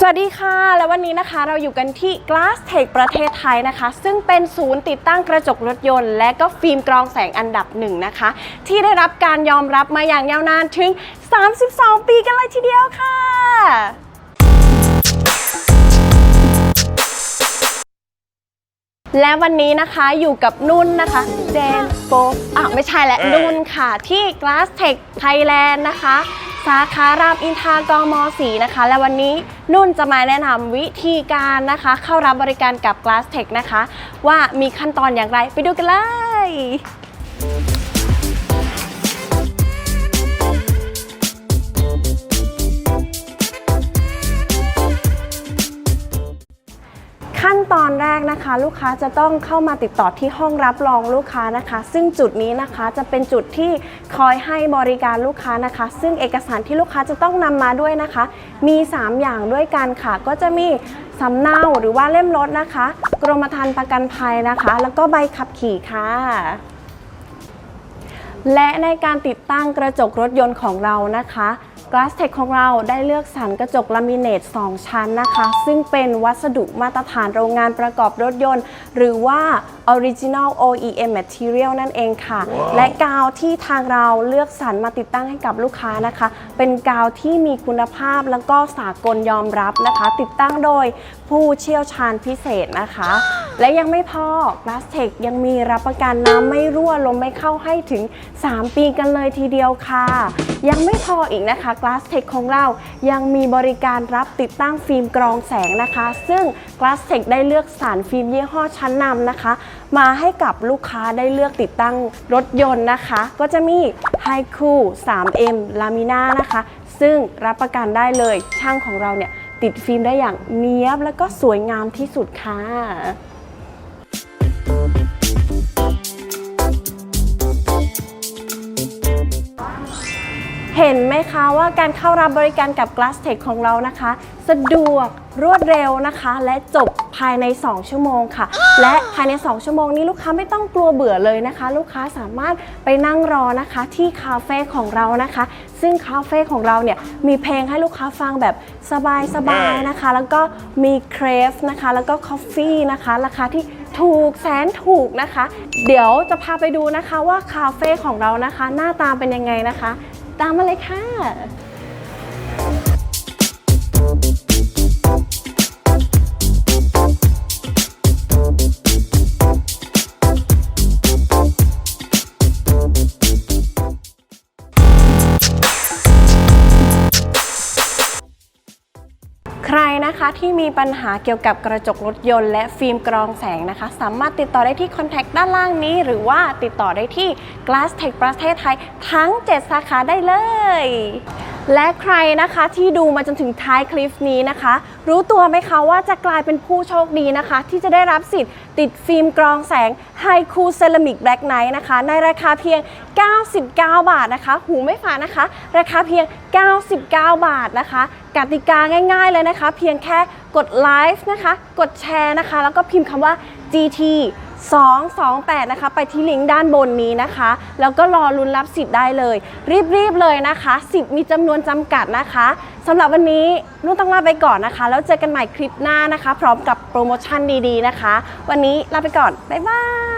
สวัสดีค่ะ และวันนี้นะคะเราอยู่กันที่ Glass Tech ประเทศไทยนะคะ ซึ่งเป็นศูนย์ติดตั้งกระจกรถยนต์ และก็ฟิล์มกรองแสงอันดับหนึ่งนะคะ ที่ได้รับการยอมรับมาอย่างยาวนานถึง 32 ปีกันเลยทีเดียวค่ะและวันนี้นะคะอยู่กับนุ่นนะคะเจนโปอะไม่ใช่และเอ้ยนุ่นค่ะที่ Glass Tech Thailand นะคะ สาขารามอินทรากมสีนะคะ และวันนี้นุ่นจะมาแนะนำวิธีการนะคะ เข้ารับบริการกับ Glass Tech นะคะ ว่ามีขั้นตอนอย่างไรไปดูกันเลย ตอนแรกนะคะ ลูกค้าจะต้องเข้ามาติดต่อที่ห้องรับรองลูกค้านะคะ ซึ่งจุดนี้นะคะจะเป็นจุดที่คอยให้บริการลูกค้านะคะ ซึ่งเอกสารที่ลูกค้าจะต้องนำมาด้วยนะคะ มี 3 อย่างด้วยกันค่ะ ก็จะมีสำเนาหรือว่าเล่มรถนะคะ กรมธรรม์ประกันภัยนะคะ แล้วก็ใบขับขี่ค่ะและในการติดตั้งกระจกรถยนต์ของเรานะคะ Glass Tech ของเราได้เลือกสรรกระจกลามิเนต 2 ชั้นนะคะ ซึ่งเป็นวัสดุมาตรฐานโรงงานประกอบรถยนต์ หรือว่า Original OEM Material นั่นเองค่ะและกาวที่ทางเราเลือกสรรมาติดตั้งให้กับลูกค้านะคะ เป็นกาวที่มีคุณภาพแล้วก็สากลยอมรับนะคะ ติดตั้งโดยผู้เชี่ยวชาญพิเศษนะคะ และยังไม่พอ Glass Tech ยังมีรับประกันน้ำไม่รั่วลมไม่เข้าให้ถึง 3 ปีกันเลยทีเดียวค่ะ ยังไม่พออีกนะคะ Glass Tech ของเรายังมีบริการรับติดตั้งฟิล์มกรองแสงนะคะ ซึ่ง Glass Tech ได้เลือกสารฟิล์มยี่ห้อชั้นนำนะคะ มาให้กับลูกค้าได้เลือกติดตั้งรถยนต์นะคะ ก็จะมี h i c o 3M Lamina นะคะ ซึ่งรับประกันได้เลยช่างของเราเนี่ยติดฟิล์มได้อย่างเนี้ยบ และก็สวยงามที่สุดค่ะ นไหมคะว่าการเข้ารับบริการกับ Glass Tech ของเรานะคะ สะดวกรวดเร็วนะคะ และจบภายใน 2 ชั่วโมงค่ะ และภายใน 2 ชั่วโมงนี้ลูกค้าไม่ต้องกลัวเบื่อเลยนะคะ ลูกค้าสามารถไปนั่งรอนะคะที่คาเฟ่ของเรานะคะ ซึ่งคาเฟ่ของเราเนี่ยมีเพลงให้ลูกค้าฟังแบบสบายๆนะคะ แล้วก็มีเครฟนะคะ แล้วก็คอฟฟี่นะคะ ราคาที่ถูกแสนถูกนะคะ เดี๋ยวจะพาไปดูนะคะว่าคาเฟ่ของเรานะคะ หน้าตาเป็นยังไงนะคะ ตามมาเลยค่ะ ใครนะคะที่มีปัญหาเกี่ยวกับกระจกรถยนต์และฟิล์มกรองแสงนะคะ สามารถติดต่อได้ที่คอนแทคด้านล่างนี้ หรือว่าติดต่อได้ที่ Glass Tech ประเทศไทย ทั้ง 7 สาขาได้เลย และใครนะคะที่ดูมาจนถึงท้ายคลิปนี้นะคะ รู้ตัวไหมคะว่าจะกลายเป็นผู้โชคดีนะคะ ที่จะได้รับสิทธิ์ติดฟิล์มกรองแสง High Cool Ceramic Black Night นะคะ ในราคาเพียง 99 บาทนะคะ หูไม่ฝานะคะ ราคาเพียง 99 บาทนะคะ กติกาง่ายๆเลยนะคะ เพียงแค่กดไลฟ์นะคะ กดแชร์นะคะ แล้วก็พิมพ์คำว่า GT 228 นะคะ ไปที่ลิงก์ด้านบนนี้นะคะ แล้วก็รอลุ้นรับสิทธิ์ได้เลย รีบๆเลยนะคะสิทธิ์มีจำนวนจำกัดนะคะสำหรับวันนี้นุ่นต้องลาไปก่อนนะคะ แล้วเจอกันใหม่คลิปหน้านะคะ พร้อมกับโปรโมชั่นดีๆนะคะ วันนี้ลาไปก่อน บ๊ายบาย